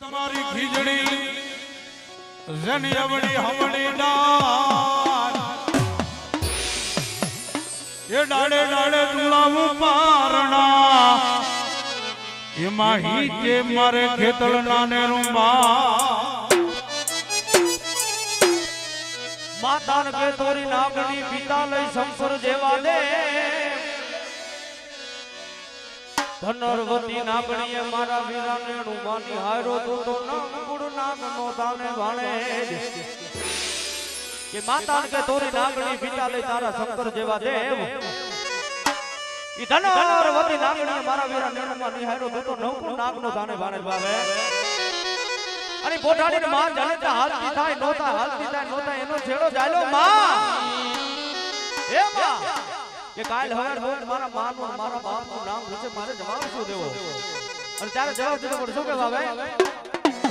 તમારી ખીજડી, જની અવળી હમડી ડાળ. એ ડાળે ડાળે તુલાવું પારણા. એમાં હીચે મારે ખેતળ નાને રૂંબા માતાન કે તોરી નાગણી પિતા લઈ સંસર જેવા દે. ધનરવતી નાગણીએ મારા વીરાને નુમાની હારો તો તો નંગુડ નાગ નો તાને ભાણે. કે માતાન કે તોરી નાગણી પિતા લઈ તારા શંકર જેવા દેવ. ઈ ધનરવતી નાગણીએ મારા વીરાને નુમાની હારો તો તો નંગુડ નાગ નો તાને ભાણે ભાવે. અને પોતાની માં જાણે હાલતી થાય નોતા હાલતી થાય નોતા એનો છેડો જાયલો માં! કે કાલ હવે હોત મારા માં નું મારા બાપનું નામ રૂચે મારે જવાબ શું દેવો? અને ત્યારે જવાબ દીધો પણ શું કે હવે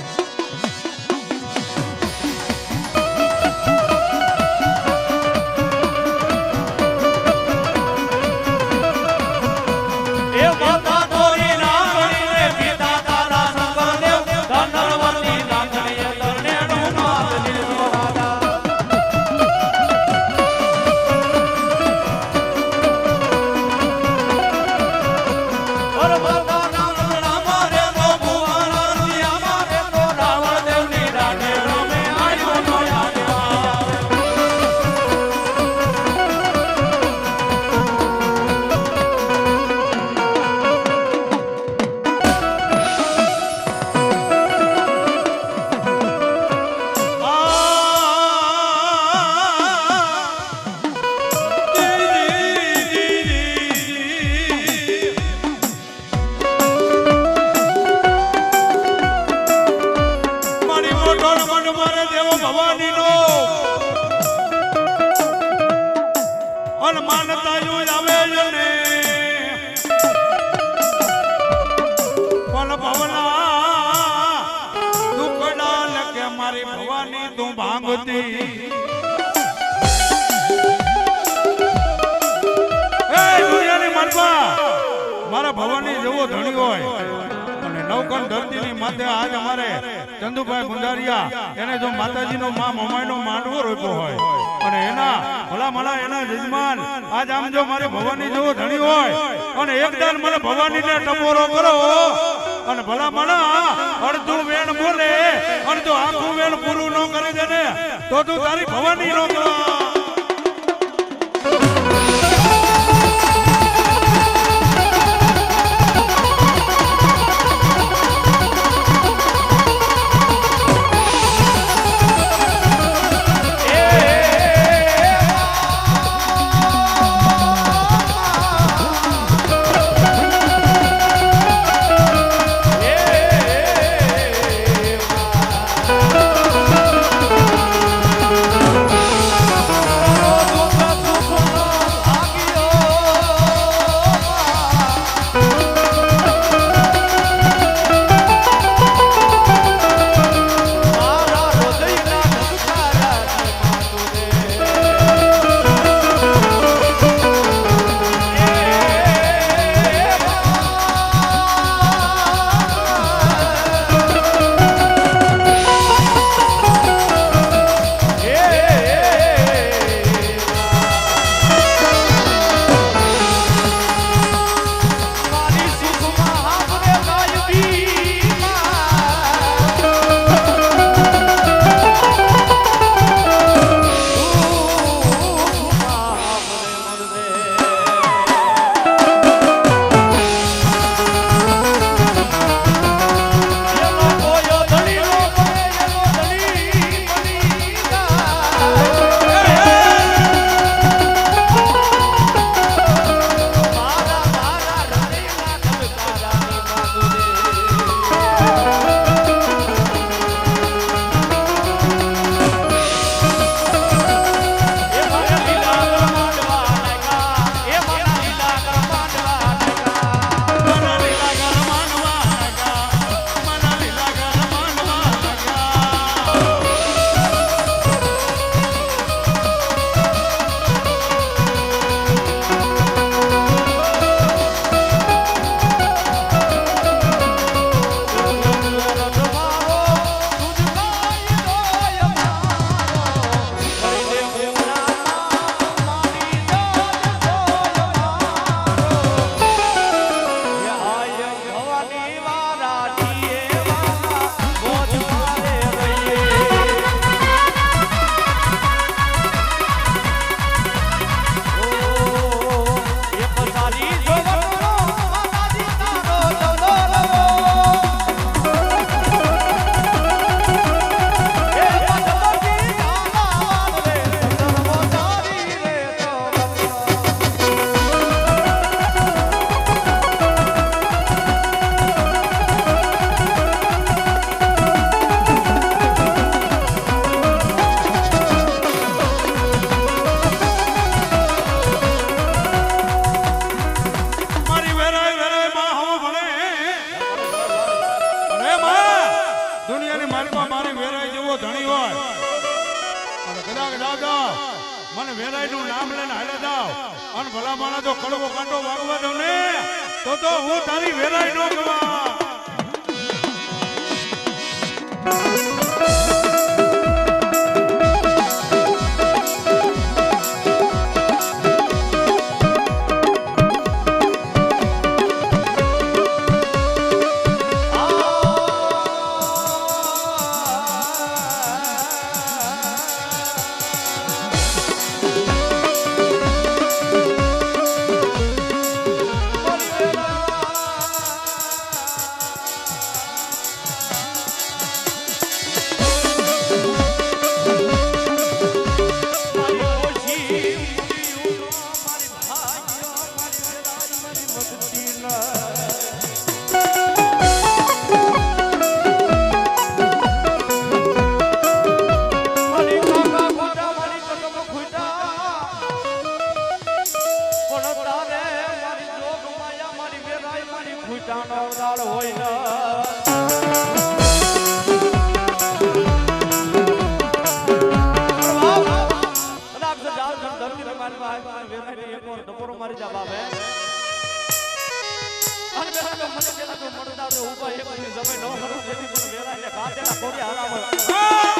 તું ભાંગતી એ દુનિયાની મનપા મારા ભવાની જેવો ધણી હોય. અને નવકણ ધરતીની માથે આજ અમારે ચંદુભાઈ ગુંજારિયા એને જો માતાજીનો મા મમાઈનો માંડવો રોપ્યો હોય. અને એના ભલા મલા એના યજમાન, આજ આમ જો મારે ભવાની જેવો ધણી હોય. અને એકદાન મને ભવાનીને ટપોરો કરો. અને ભલા મણા અડધું વેણ બોલે અને જો આખું વેણ પૂરું ન કરે છે ને તો તું તારી ભવાની નો કરો મને વેરાઈનું નામ લઈને હાલે જાવ અને ભલા માણા તો કડવો કાંટો વાગવા દો ને, તો તો હું તારી વેરાઈ નો ગવા ઊભા એક સમય ન મળું તેથી પણ વેલા ને ખાતેલા કોડી હરામ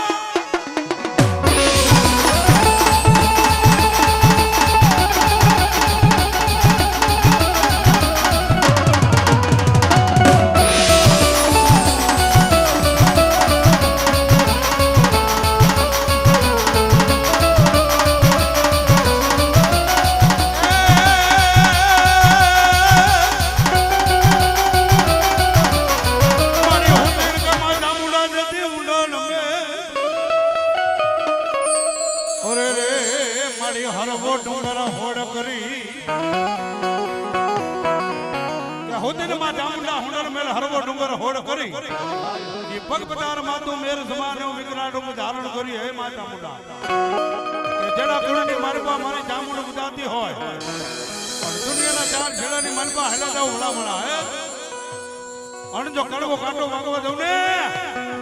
ઈ પગ માતું મેર સમાને વિકરાટો ધારણ કરી, હે માતા મુડા જેડા કુળની મારપા મારી જામુડ બુદાતી હોય. પણ દુનિયાના ચાર છેડાની મારપા હેલા જાવ ભલામણા, હે? અને જો કડવો કાંટો વાગવા દઉં ને,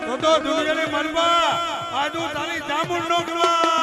તો તો દુનિયાની મનમાં આજુ તારી જામુન નો ગવા